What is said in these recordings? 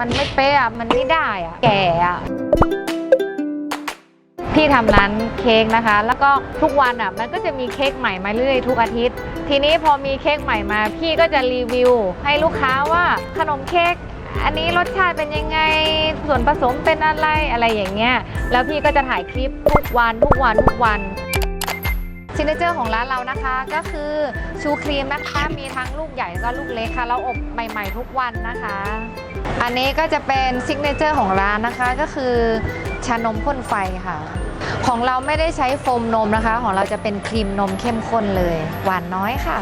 มันไม่เป๊ะอะมันไม่ได้อะแก่อะพี่ทำร้านเค้กนะคะ แล้วก็ทุกวันอะมันก็จะมีเค้กใหม่มาเรื่อยทุกอาทิตย์ ทีนี้พอมีเค้กใหม่มา พี่ก็จะรีวิว ให้ลูกค้าว่าขนมเค้กอันนี้รสชาติเป็นยังไงส่วนผสมเป็นอะไรอะไรอย่างเงี้ยแล้วพี่ก็จะถ่ายคลิปทุกวันทุกวันทุกวัน ซิกเนเจอร์ของร้านเรานะคะก็คือชูครีมนะคะมีทั้งลูกใหญ่แล้วก็ลูกเล็กค่ะ เราอบใหม่ๆทุกวันนะคะ อันนี้ก็จะเป็นซิกเนเจอร์ของร้านนะคะก็คือชานมพ่นไฟค่ะ ของเราไม่ได้ใช้โฟมนมนะคะ ของเราจะเป็นครีมนมเข้มข้นเลย หวานน้อยค่ะ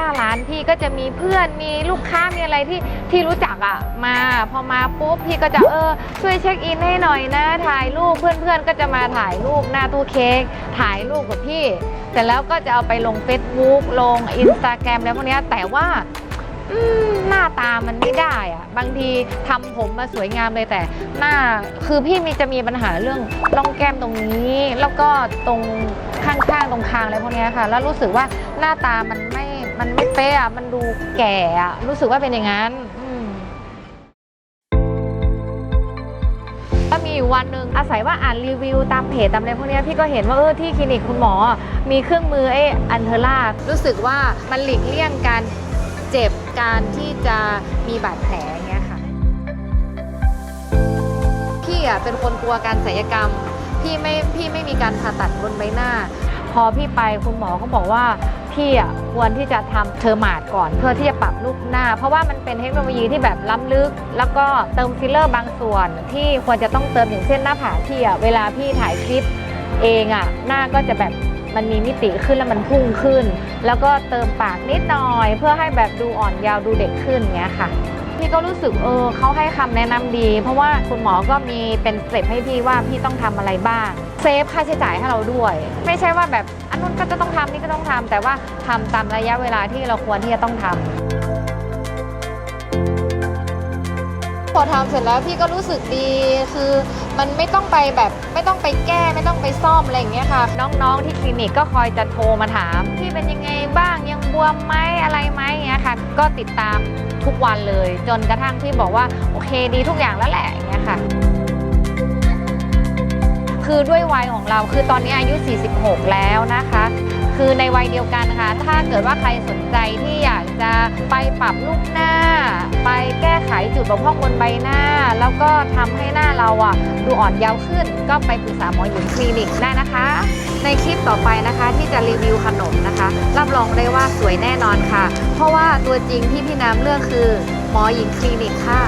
หน้าร้านพี่ก็จะมีเพื่อนมีลูกค้ามีอะไรที่ที่รู้จักอะ่ะมาพอมาปุ๊บพี่ก็จะเออช่วยเช็คอินให้หน่อยนะถ่ายรูปเพื่อนๆ ก็จะมาถ่ายรูปหน้าตู้เค้กถ่ายรูปกับพี่เสร็จแล้วก็จะเอาไปลง Facebook ลง Instagram แล้วพวกนี้แต่ว่าหน้าตามันไม่ได้อะบางทีทำผมมาสวยงามเลยแต่หน้าคือพี่มีจะมีปัญหาเรื่องร่องแก้มตรงนี้ แล้วก็ตรงข้างๆตรงคางอะไรพวกนี้ค่ะ แล้วรู้สึกว่าหน้าตามันไม่ ป๊ะอะมันดูแก่อะรู้สึกว่าเป็นอย่างนั้นก็มีอยู่วันหนึ่งอาศัยว่าอ่านรีวิวตามเพจตามอะไรพวกนี้พี่ก็เห็นว่าเออที่คลินิกคุณหมอ มีเครื่องมือไอ้อันเทอร่ารู้สึกว่ามันหลีกเลี่ยงการเจ็บการที่จะมีบาดแผลอย่างเงี้ยค่ะพี่อะเป็นคนกลัวการศัลยกรรมพี่ไม่พี่ไม่มีการผ่าตัดบนใบหน้า พอพี่ไปคุณหมอก็บอกว่า พี่อะควรที่จะทำเทอร์มาดก่อน เพื่อที่จะปรับรูปหน้า เพราะว่ามันเป็นเทคโนโลยีที่แบบล้ำลึก แล้วก็เติมฟิลเลอร์บางส่วน ที่ควรจะต้องเติมอย่างเช่นหน้าผากพี่อะเวลาพี่ถ่ายคลิปเองอะหน้าก็จะแบบมันมีมิติขึ้นแล้วมันพุ่งขึ้น แล้วก็เติมปากนิดหน่อย เพื่อให้แบบดูอ่อนยาวดูเด็กขึ้นเงี้ยค่ะ พี่ก็รู้สึกเออเขาให้คำแนะนำดี เพราะว่าคุณหมอก็มีเป็นสเต็ปให้พี่ว่าพี่ต้องทำอะไรบ้าง เซฟค่าใช้จ่ายให้เราด้วย ไม่ใช่ว่าแบบอันนู้นก็จะต้องทำนี่ก็ต้องทำแต่ว่าทำตามระยะเวลาที่เราควรที่จะต้องทำพอทำเสร็จแล้วพี่ก็รู้สึกดีคือมันไม่ต้องไปแบบไม่ต้องไปแก้ไม่ต้องไปซ่อมอะไรอย่างเงี้ยค่ะ น้องๆที่คลินิกก็คอยจะโทรมาถามพี่เป็นยังไงบ้างยังบ วมไหมอะไรไหมอย่างเงี้ยค่ะ ก็ติดตามทุกวันเลย จนกระทั่งที่บอกว่าโอเคดีทุกอย่างแล้วแหละอย่างเงี้ยค่ะ คือด้วยวัยของเราคือตอนนี้อายุ 46 แล้วนะคะ คือในวัยเดียวกันนะคะถ้าเกิดว่าใครสนใจที่อยากจะไปปรับรูปหน้า ไปแก้ไขจุดบกพร่องบนใบหน้า แล้วก็ทำให้หน้าเราอะดูอ่อนเยาว์ขึ้น ก็ไปปรึกษาหมอหญิงคลินิกได้นะคะ ในคลิปต่อไปนะคะที่จะรีวิวขนมนะคะ รับรองได้ว่าสวยแน่นอนค่ะ เพราะว่าตัวจริงที่พี่น้ำเลือกคือ หมอหญิงคลินิกค่ะ